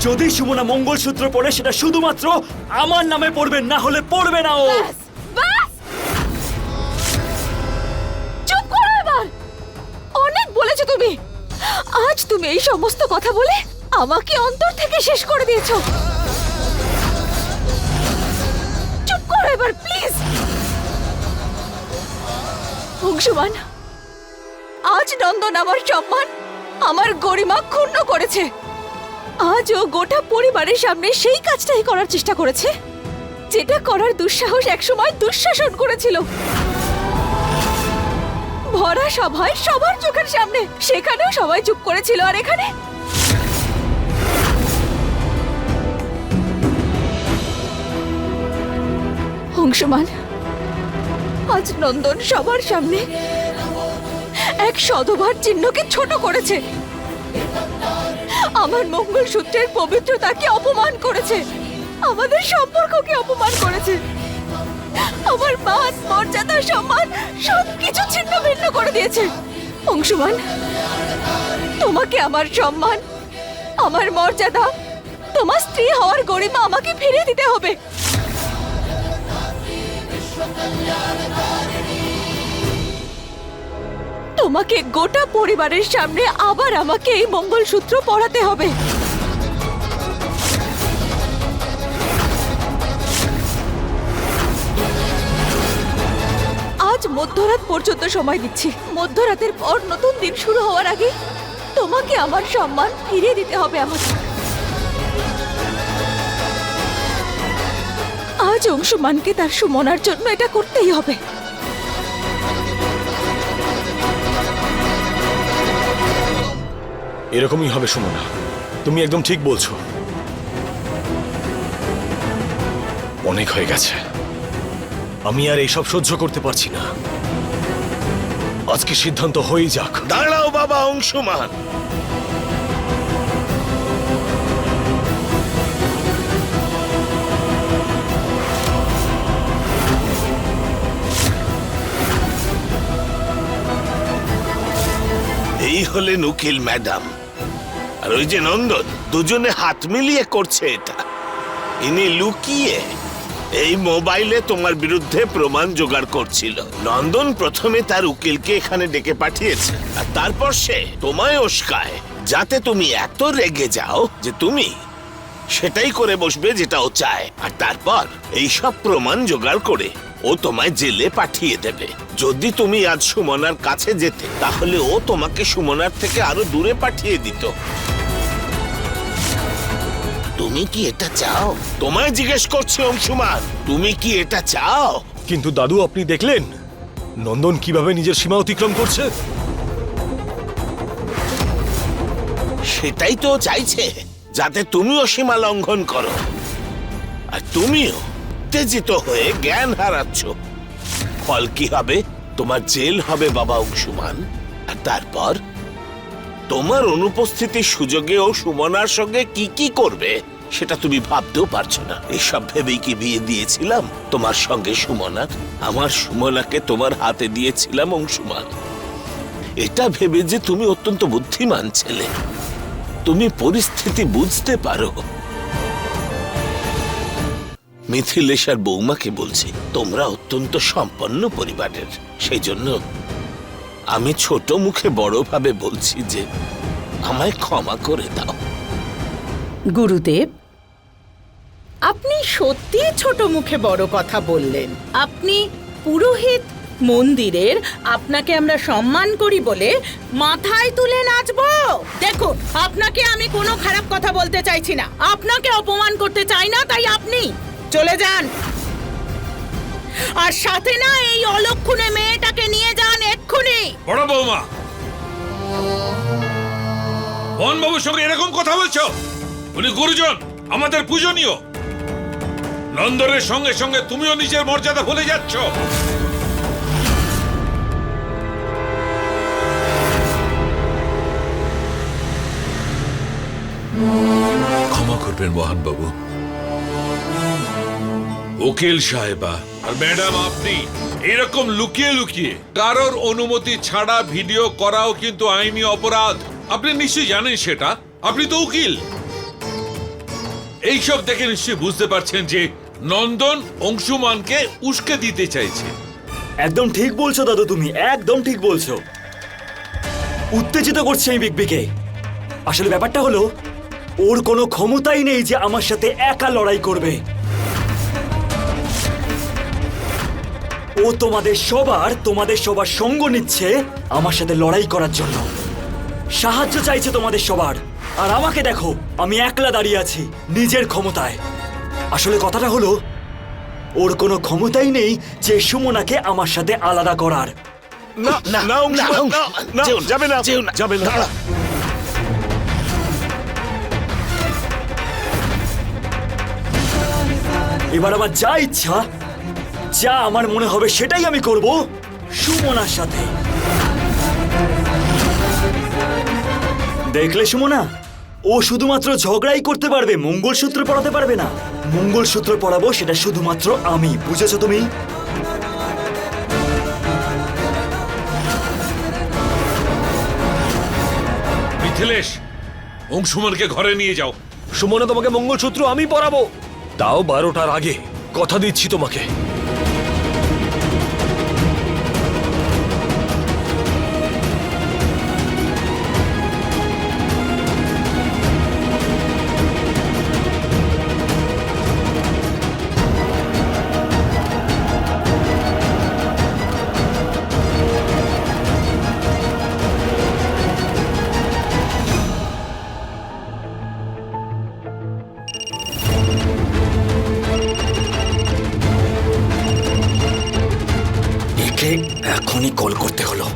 যদি সুমনা মঙ্গলসূত্র পড়ে, সেটা শুধুমাত্র আমার নামে পড়বে, না হলে পড়বে না ও। চুপ করো এবার। অনেক বলেছ তুমি। আজ তুমি এই সমস্ত কথা বলে আমাকে অন্তর থেকে শেষ করে দিয়েছ। চুপ করো এবার, প্লিজ। অংশুমান আজ নন্দন আমার সম্মান, আমার গরিমা ক্ষুণ্ণ করেছে। আজ ও গোটা পরিবারের সামনে সেই কাজটাই করার চেষ্টা করেছে। যেটা করার দুঃসাহস একসময় দুঃশাসন করেছিল। ভরা সভায় সবার চোখের সামনে, সেখানেও সবাই চুপ করেছিল, আর এখানে? অংশমান আজ নন্দন সবার সামনে এক সদভার চিহ্নকে ছোট করেছে। আমার মঙ্গল মঙ্গলসূত্রের পবিত্রতাকে অপমান করেছে। আমাদের সম্পর্ককে অপমান করেছে। আমার মান মর্যাদা, সম্মান সবকিছু ছিন্ন ভিন্ন করে দিয়েছে। অংশুমান, তোমাকে আমার সম্মান, আমার মর্যাদা, তোমার স্ত্রী হওয়ার গরিমা আমাকে ফিরিয়ে দিতে হবে। তোমাকে গোটা পরিবারের সামনে আবার আমাকে এই মঙ্গলসূত্র পড়াতে হবে। আজ মধ্যরাত পর্যন্ত সময় দিচ্ছি। মধ্যরাতের পর নতুন দিন শুরু হওয়ার আগে তোমাকে আমার সম্মান ফিরিয়ে দিতে হবে আমাকে। আজ অংশুমানকে তার সুমনার জন্য এটা করতেই হবে। এরকমই হবে সুমনা। তুমি একদম ঠিক বলছো। অনেক হয়ে গেছে। আমি আর এইসব সহ্য করতে পারছি না। আজকে সিদ্ধান্ত হয়েই যাক। দাঁড়াও বাবা অংশুমান। এই হলেন উকিল ম্যাডাম। আর ওই যে নন্দন, দুজনে হাত মিলিয়ে করছে এটা। ইনি লুকিয়ে এই মোবাইলে তোমার বিরুদ্ধে প্রমাণ জোগাড় করছিল। নন্দন প্রথমে তার উকিলকে এখানে ডেকে পাঠিয়েছে, আর তারপর সে তোমায় উস্কায়, যাতে তুমি এত রেগে যাও যে তুমি সেটাই করে বসবে যেটা ও চায়। আর তারপর এই সব প্রমাণ জোগাড় করে ও তোমায় জেলে পাঠিয়ে দেবে। যদি তুমি আজ সুমনার কাছে যেতে, তাহলে ও তোমাকে সুমনার থেকে আরও দূরে পাঠিয়ে দিত। তুমি কি এটা চাও? তোমায় জিজ্ঞেস করছি অংশুমান তুমি কি এটা চাও? কিন্তু দাদু আপনি দেখলেন? নন্দন কীভাবে নিজের সীমা অতিক্রম করছে? সেটাই তো চাইছে যাতে তুমিও সীমা লঙ্ঘন করো। আর তুমিও উত্তেজিত হয়ে জ্ঞান হারাচ্ছ। ফল কি হবে? তোমার জেল হবে বাবা অংশুমান। আর তারপর? তোমার অনুপস্থিতির সুযোগে ও সুমনার সঙ্গে কি কি করবে? সেটা তুমি ভাবতেও পারছ না। এসব ভেবেই কি বিয়ে দিয়েছিলাম? তোমার সঙ্গে সুমনার আমার সুমনাকে তোমার হাতে দিয়েছিলাম অংশুমান। এটা ভেবে যে তুমি অত্যন্ত বুদ্ধিমান ছেলে। তুমি পরিস্থিতি বুঝতে পারো। মিথিলেশ আর বৌমাকে বলছি, তোমরা অত্যন্ত সম্পন্ন পরিবারের। সেই জন্য আমি ছোট মুখে বড়ভাবে বলছি যে, আমায় ক্ষমা করে দাও। গুরুদেব। আপনি সত্যি ছোট মুখে বড় কথা বললেন। আপনি পুরোহিত মন্দিরের আপনাকে আমরা সম্মান করি বলে মাথায় তুলে নাচবো। দেখুন আপনাকে আমি কোনো খারাপ কথা বলতে চাইছি না। আপনাকে অপমান করতে চাই না তাই আপনি চলে যান। আর সাথে না এই অলক্ষণে মেয়েটাকে নিয়ে যান এক্ষুনি। বড় বৌমা বাবুর সঙ্গে এরকম কথা বলছো? উনি গুরুজন আমাদের পূজনীয়। নন্দনের সঙ্গে সঙ্গে তুমিও নিজের মর্যাদা ভুলে যাচ্ছ। ক্ষমা করবেন মোহন বাবু উকিল সাহেবা আর ম্যাডাম আপনি এরকম লুকিয়ে লুকিয়ে কারোর অনুমতি ছাড়া ভিডিও করাও কিন্তু আইনি অপরাধ। আপনি নিশ্চয়ই জানেন সেটা? আপনি তো উকিল। এইসব দেখে নিশ্চয়ই বুঝতে পারছেন যে নন্দন অংশুমানকে উস্কে দিতে চাইছে। একদম ঠিক বলছো দাদু তুমি, একদম ঠিক বলছো। উত্তেজিত করছে এই বিগবিকে আসলে ব্যাপারটা হলো, ওর কোনো ক্ষমতাই নেই যে আমার সাথে একা লড়াই করবে। ও তোমাদের সবার তোমাদের সবার সঙ্গ নিচ্ছে আমার সাথে লড়াই করার জন্য। সাহায্য চাইছে তোমাদের সবার। আর আমাকে দেখো আমি একলা দাঁড়িয়ে আছি নিজের ক্ষমতায়। আসলে কথাটা হলো ওর কোনো ক্ষমতাই নেই যে সুমনাকে আমার সাথে আলাদা করার। না না না না, না, যাবে না যাবে না। এবার আমার যা ইচ্ছা যা আমার মনে হবে সেটাই আমি করব সুমনার সাথে। দেখলে সুমনা? ও শুধুমাত্র ঝগড়াই করতে পারবে মঙ্গলসূত্র পড়াতে পারবে না। মঙ্গলসূত্র পড়াবো সেটা শুধুমাত্র আমি বুঝেছ তুমি? মিথিলেশ অংশুমানকে ঘরে নিয়ে যাও। সুমনা তোমাকে মঙ্গলসূত্র আমি পড়াবো। তাও বারোটার আগে কথা দিচ্ছি তোমাকে। একে এখনই কল করতে হলো।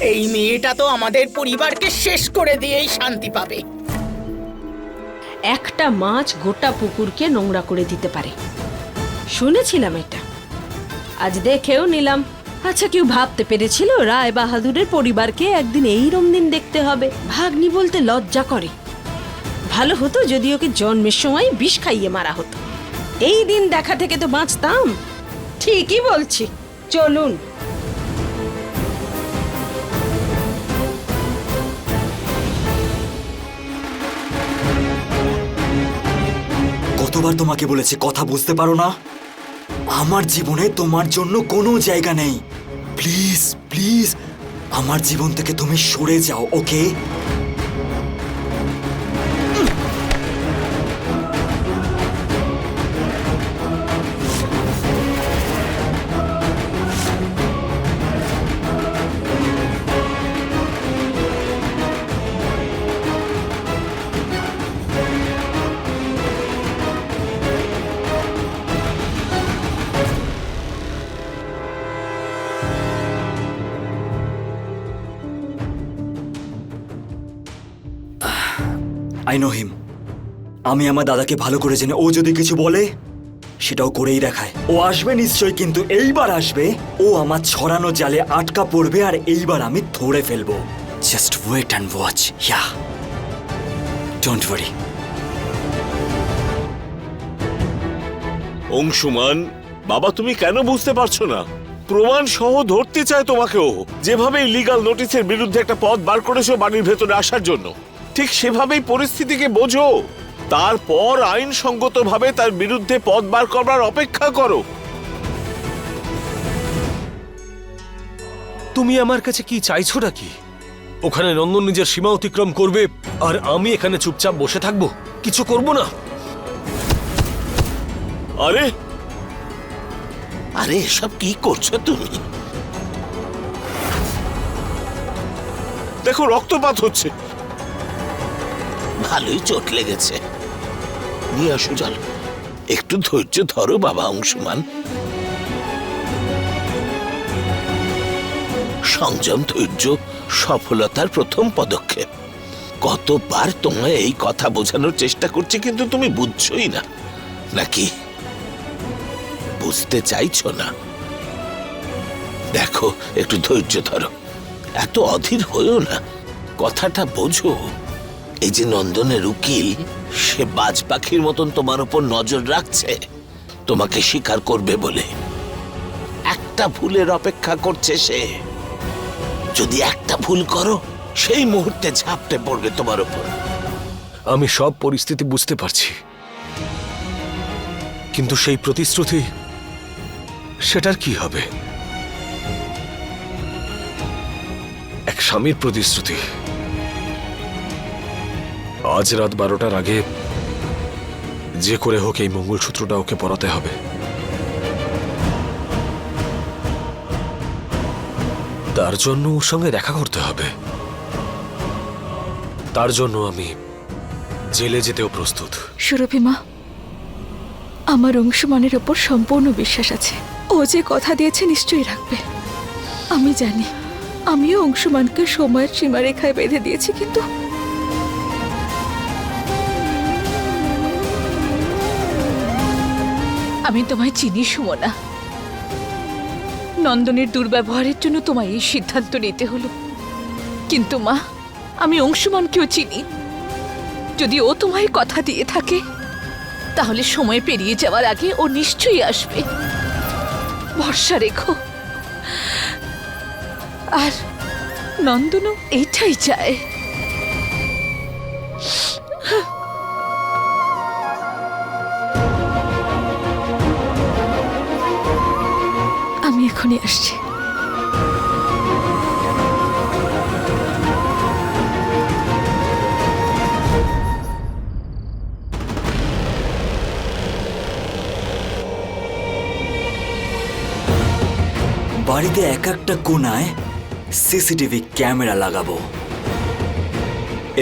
এই মেয়েটা তো আমাদের পরিবারকে শেষ করে দিয়েই শান্তি পাবে। একটা মাছ গোটা পুকুরকে নোংরা করে দিতে পারে। শুনেছিলাম এটা। আজ দেখেও নিলাম। আচ্ছা কেউ ভাবতে পেরেছিল রায় বাহাদুরের পরিবারকে একদিন এইরম দিন দেখতে হবে। ভাগ্নি বলতে লজ্জা করে। ভালো হতো যদি ওকে জন্মের সময় বিষ খাইয়ে মারা হতো। এই দিন দেখা থেকে তো বাঁচতাম। ঠিকই বলছি, চলুন। কতবার তোমাকে বলেছি, কথা বুঝতে পারো না? আমার জীবনে তোমার জন্য কোনো জায়গা নেই। প্লিজ প্লিজ, আমার জীবন থেকে তুমি সরে যাও, ওকে? আই নো হিম আমি আমার দাদাকে ভালো করে জেনে, ও যদি কিছু বলে, সেটাও করেই দেখায়। ও আসবে নিশ্চয়ই, কিন্তু এইবার আসবে, ও আমার ছড়ানো জালে আটকা পড়বে, আর এইবার আমি ধরে ফেলব। Just wait and watch yeah don't worry Anshuman, বাবা তুমি কেন বুঝতে পারছ না? প্রমাণ সহ ধরতে চায় তোমাকেও। যেভাবে লিগাল নোটিসের বিরুদ্ধে একটা পথ বার করেছ বাড়ির ভেতরে আসার জন্য। ঠিক সেভাবেই পরিস্থিতিকে বোঝো। তারপর আইনসঙ্গতভাবে তার বিরুদ্ধে পথ বার করবার অপেক্ষা করো। তুমি আমার কাছে কি চাইছো নাকি? ওখানে নন্দন নিজের সীমা অতিক্রম করবে আর আমি এখানে চুপচাপ বসে থাকব? কিছু করব না? আরে! আরে এসব কি করছ তুমি? দেখো রক্তপাত হচ্ছে। ভালোই চোট লেগেছে। নিয়ে আসো জল একটু ধৈর্য ধরো, বাবা অংশমান। সংযম, ধৈর্য, সফলতার প্রথম পদক্ষেপ। কতবার তোমায় এই কথা বোঝানোর চেষ্টা করছি কিন্তু তুমি বুঝছোই না। নাকি? বুঝতে চাইছো না? দেখো, একটু ধৈর্য ধরো। এত অধীর হয়েও না। কথাটা বোঝো। এই যে নন্দনের উকিল, সে বাজ পাখির মতন তোমার উপর নজর রাখছে। তোমাকে স্বীকার করবে বলে। একটা ভুলের অপেক্ষা করছে সে। যদি একটা ভুল করো, সেই মুহূর্তে ঝাপটে পড়বে তোমার উপর। আমি সব পরিস্থিতি বুঝতে পারছি। কিন্তু সেই প্রতিশ্রুতি, সেটার কি হবে? এক স্বামীর প্রতিশ্রুতি। আজ রাত বারোটার আগে যে করে হোক এই মঙ্গলসূত্রটা ওকে পরাতে হবে। তার জন্য ওর সঙ্গে দেখা করতে হবে। তার জন্য আমি জেলে যেতেও প্রস্তুত। সুরভিমা আমার অংশমানের ওপর সম্পূর্ণ বিশ্বাস আছে। ও যে কথা দিয়েছে নিশ্চয়ই রাখবে। আমি জানি, আমিও অংশমানকে সময়ের সীমারেখায় বেঁধে দিয়েছি, কিন্তু আমি তোমায় চিনি, সুমনা। নন্দনের দুর্ব্যবহারের জন্য তোমায় এই সিদ্ধান্ত নিতে হলো। কিন্তু মা, আমি অংশুমানকেও চিনি। যদি ও তোমায় কথা দিয়ে থাকে, তাহলে সময় পেরিয়ে যাওয়ার আগে ও নিশ্চয়ই আসবে। ভরসা রেখো। আর নন্দনও এইটাই চায়। এখনই আসছি। বাড়িতে এক একটা কোনায় সিসিটিভি ক্যামেরা লাগাবো।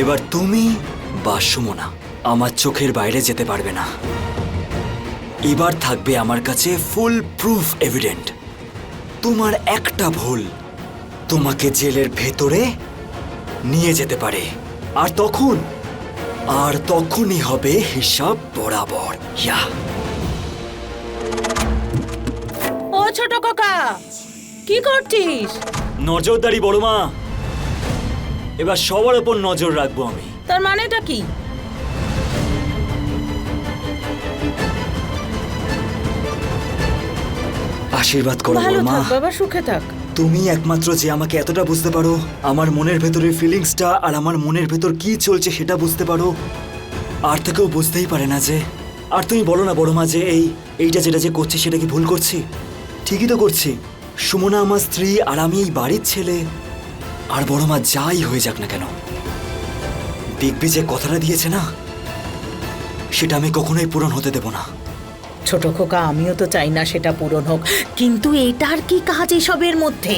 এবার তুমি বা সুমনা, আমার চোখের বাইরে যেতে পারবে না। এবার থাকবে আমার কাছে ফুল প্রুফ এভিডেন্ট তোমার একটা ভুল। তোমাকে জেলের ভেতরে নিয়ে যেতে পারে। আর তখন আর তখনই হবে হিসাব বরাবর। ইয়া ও ছোট কাকা কি করছিস? নজরদারি বড় মা এবার সবার উপর নজর রাখব আমি। তার মানেটা কি? আশীর্বাদ করো ভালো মা। থাক বাবা সুখে থাক। তুমি একমাত্র যে আমাকে এতটা বুঝতে পারো আমার মনের ভেতরের ফিলিংসটা আর আমার মনের ভেতর কি চলছে সেটা বুঝতে পারো। আর তো কেউ বুঝতেই পারে না যে আর তুমি বলো না বড় মা যে এই এইটা যেটা যে করছি সেটা কি ভুল করছি? ঠিকই তো করছি। সুমনা আমার স্ত্রী আর আমি এই বাড়ির ছেলে। আর বড় মা যাই হয়ে যাক না কেন? দেখবি যে কথাটা দিয়েছে না? সেটা আমি কখনোই পূরণ হতে দেব না। ছোট খোকা আমিও তো চাই না সেটা পূরণ হোক। কিন্তু এটার কি কাজ এসবের মধ্যে?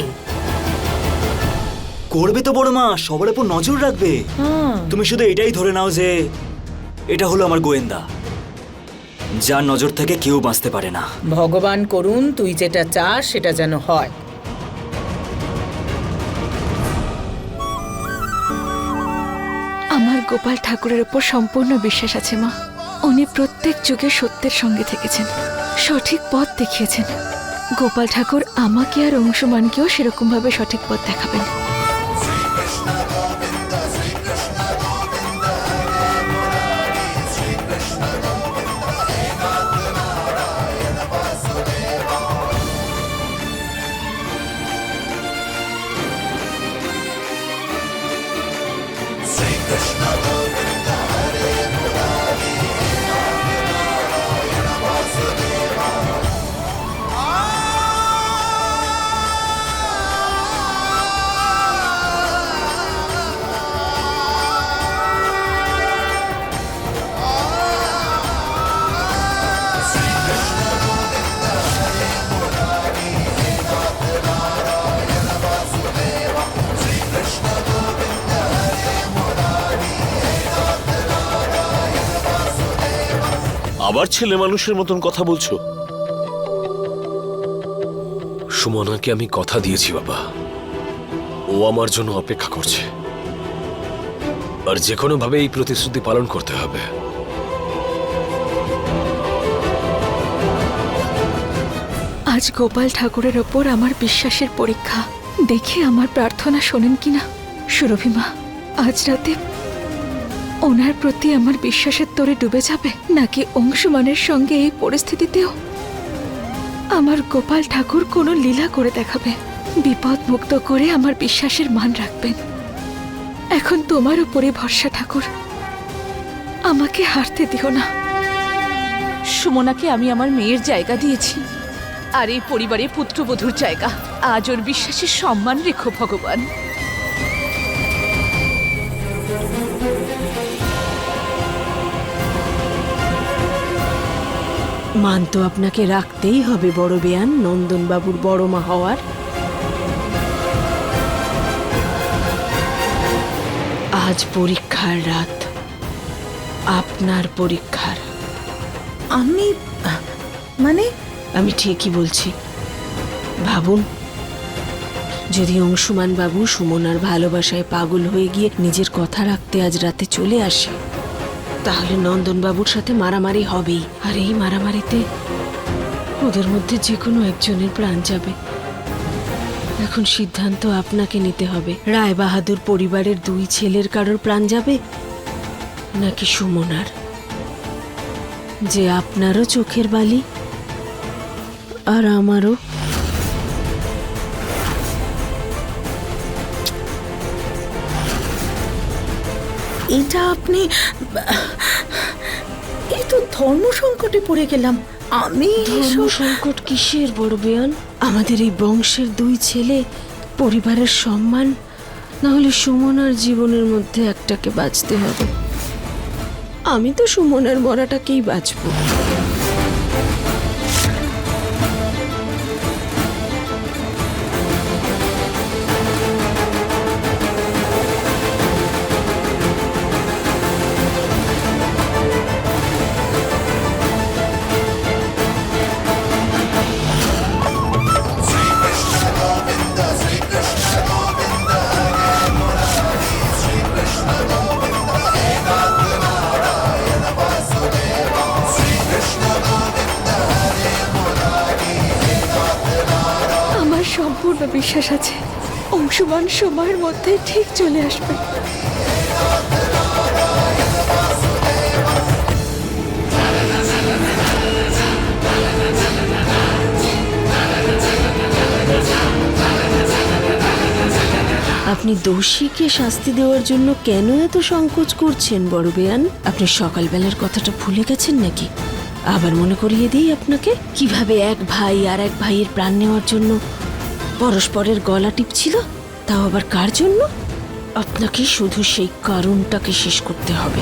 করবে তো বড় মা সবার উপর নজর রাখবে। তুমি শুধু এটাই ধরে নাও যে এটা হলো আমার গোয়েন্দা। যার নজর থেকে কেউ বাঁচতে পারে না। ভগবান করুন তুই যেটা চাস সেটা যেন হয়। আমার গোপাল ঠাকুরের উপর সম্পূর্ণ বিশ্বাস আছে মা। উনি প্রত্যেক যুগে সত্যের সঙ্গে থেকেছেন। সঠিক পথ দেখিয়েছেন। গোপাল ঠাকুর আমাকে আর অংশমানকেও সেরকমভাবে সঠিক পথ দেখাবেন। আবার ছেলে মানুষের মতন কথা বলছো? সুমনাকে আমি কথা দিয়েছি বাবা। ও আমার জন্য অপেক্ষা করছে। আর যে কোনো ভাবে এই প্রতিশ্রুতি পালন করতে হবে। আজ গোপাল ঠাকুরের ওপর আমার বিশ্বাসের পরীক্ষা। দেখে আমার প্রার্থনা শোনেন কিনা? সুরভিমা আজ রাতে ওনার প্রতি আমার বিশ্বাসের তোরে ডুবে যাবে, নাকি অংশমানের সঙ্গে এই পরিস্থিতিতেও? আমার গোপাল ঠাকুর কোনো লীলা করে দেখাবে বিপদ মুক্ত করে আমার বিশ্বাসের মান রাখবেন। এখন তোমার উপরে ভরসা ঠাকুর। আমাকে হারতে দিও না। সুমনাকে আমি আমার মেয়ের জায়গা দিয়েছি, আর এই পরিবারে পুত্রবধূর জায়গা। আজ ওর বিশ্বাসের সম্মান রেখো ভগবান। মান তো আপনাকে রাখতেই হবে বড় বেয়ান। নন্দনবাবুর বড় মা হওয়ার। আজ পরীক্ষার রাত। আপনার পরীক্ষার। আমি মানে? আমি ঠিকই বলছি। ভাবুন যদি অংশুমান বাবু সুমনার ভালোবাসায় পাগল হয়ে গিয়ে নিজের কথা রাখতে আজ রাতে চলে আসে তাহলে নন্দন বাবুর সাথে মারামারি হবেই। আর এই মারামারিতে ওদের মধ্যে যে কোনো একজনের প্রাণ যাবে। এখন সিদ্ধান্ত আপনাকে নিতে হবে। রায় বাহাদুর পরিবারের দুই ছেলের কারোর প্রাণ যাবে, নাকি সুমনার? যে আপনারও চোখের বালি আর আমারও এটা আপনি এই তো ধর্ম সংকটে পড়ে গেলাম। আমি ধর্ম সংকট কিসের বড় বেয়ান? আমাদের এই বংশের দুই ছেলে পরিবারের সম্মান না হলে সুমনার জীবনের মধ্যে একটাকে বাঁচতে হবে। আমি তো সুমনার মরাটাকেই বাঁচবো। সময়ের মধ্যে ঠিক চলে আসবে। আপনি দোষীকে শাস্তি দেওয়ার জন্য কেন এত সংকোচ করছেন, বড় বেয়ান? আপনি সকালবেলার কথাটা ভুলে গেছেন নাকি? আবার মনে করিয়ে দিই আপনাকে, কীভাবে এক ভাই আর এক ভাইয়ের প্রাণ নেওয়ার জন্য পরস্পরের গলা টিপছিল? তাও আবার কার জন্য? আপনাকে শুধু সেই কারণটাকে শেষ করতে হবে।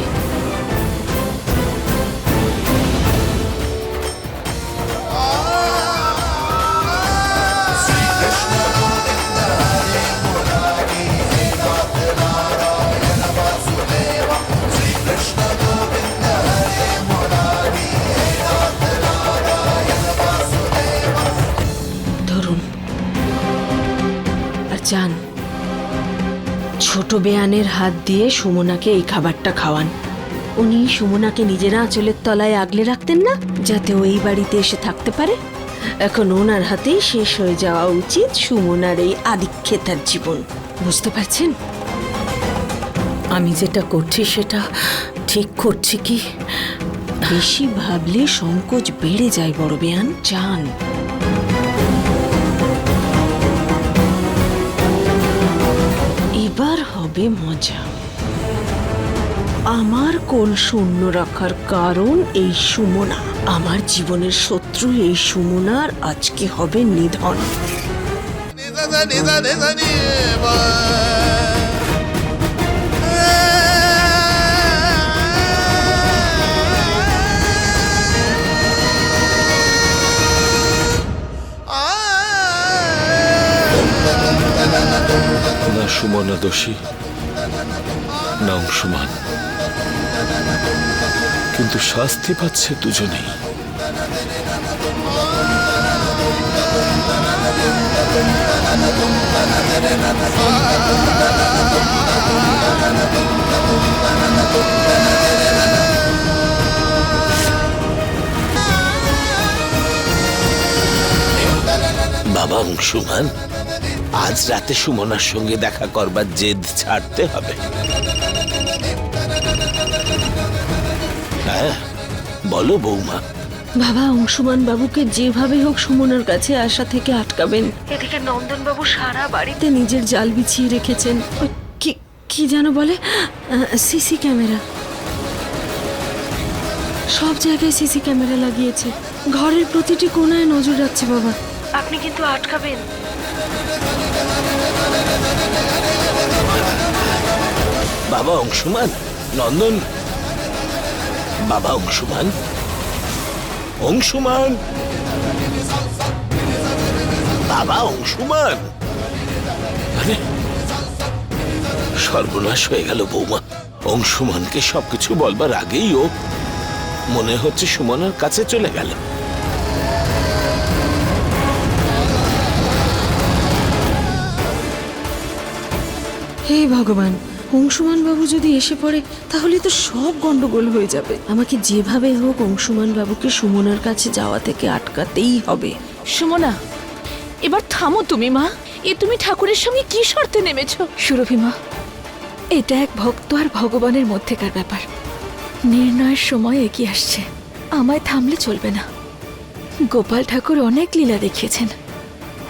ধরুন। আর ছোট বেয়ানের হাত দিয়ে সুমনাকে এই খাবারটা খাওয়ান। উনি সুমনাকে নিজের আঁচলের তলায় আগলে রাখতেন না, যাতে ওই বাড়িতে এসে থাকতে পারে। এখন ওনার হাতেই শেষ হয়ে যাওয়া উচিত সুমনার এই আদিক্ষেতার জীবন। বুঝতে পারছেন? আমি যেটা করছি সেটা ঠিক করছি কি? বেশি ভাবলে সংকোচ বেড়ে যায় বড় বেয়ান। যান হবে মজা। আমার কোন শূন্য রাখার কারণ এই সুমনা। আমার জীবনের শত্রু এই সুমনার আজকে হবে নিধন। সুমনা দোষী না অংশমান। কিন্তু শাস্তি পাচ্ছে দুজনেই। বাবা অংশুমান? আজ রাতে সুমনার সঙ্গে দেখা করবার জেদ ছাড়তে হবে। হ্যাঁ বলো বৌমা। বাবা অংশুমান বাবুকে যেভাবে হোক সুমনার কাছে আসা থেকে আটকাবেন। এদিকে নন্দন বাবু সারা বাড়িতে নিজের জাল বিছিয়ে রেখেছেন। কি কি যেন বলে? CC camera. সব জায়গায় সিসি ক্যামেরা লাগিয়েছে। ঘরের প্রতিটি কোণায় নজর রাখছে বাবা। আপনি কিন্তু আটকাবেন। বাবা অংশুমান, নন্দন। বাবা অংশুমান। অংশুমান। বাবা অংশুমান। সর্বনাশ হয়ে গেল বৌমা। অংশুমানকে সবকিছু বলবার আগেই ও মনে হচ্ছে সুমনের কাছে চলে গেল। হে ভগবান অংশুমান বাবু যদি এসে পড়ে তাহলে তো সব গন্ডগোল হয়ে যাবে। আমাকে যেভাবে হোক অংশুমান বাবুকে সুমনার কাছে যাওয়া থেকে আটকাতেই হবে। সুমনা এবার থামো তুমি মা। এ তুমি ঠাকুরের সঙ্গে কি শর্তে নেমেছ? সুরভি মা এটা এক ভক্ত আর ভগবানের মধ্যেকার ব্যাপার। নির্ণয়ের সময় এগিয়ে আসছে। আমায় থামলে চলবে না। গোপাল ঠাকুর অনেক লীলা দেখিয়েছেন।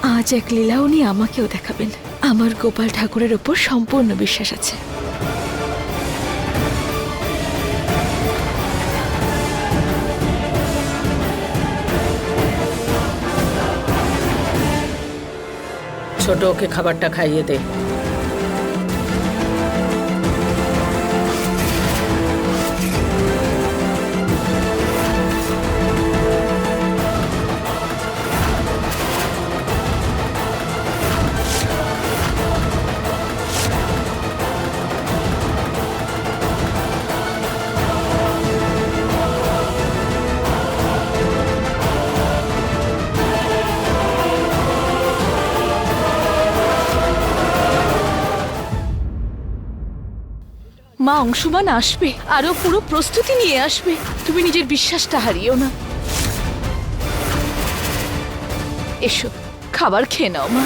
আজ এক লীলা উনি আমাকেও দেখাবেন। আমার গোপাল ঠাকুরের ওপর সম্পূর্ণ বিশ্বাস আছে। ছোট ওকে খাবারটা খাইয়ে দে। মা অংশমান আসবে আরও পুরো প্রস্তুতি নিয়ে আসবে। তুমি নিজের বিশ্বাসটা হারিও না। এসো, খাবার খেয়ে নাও মা।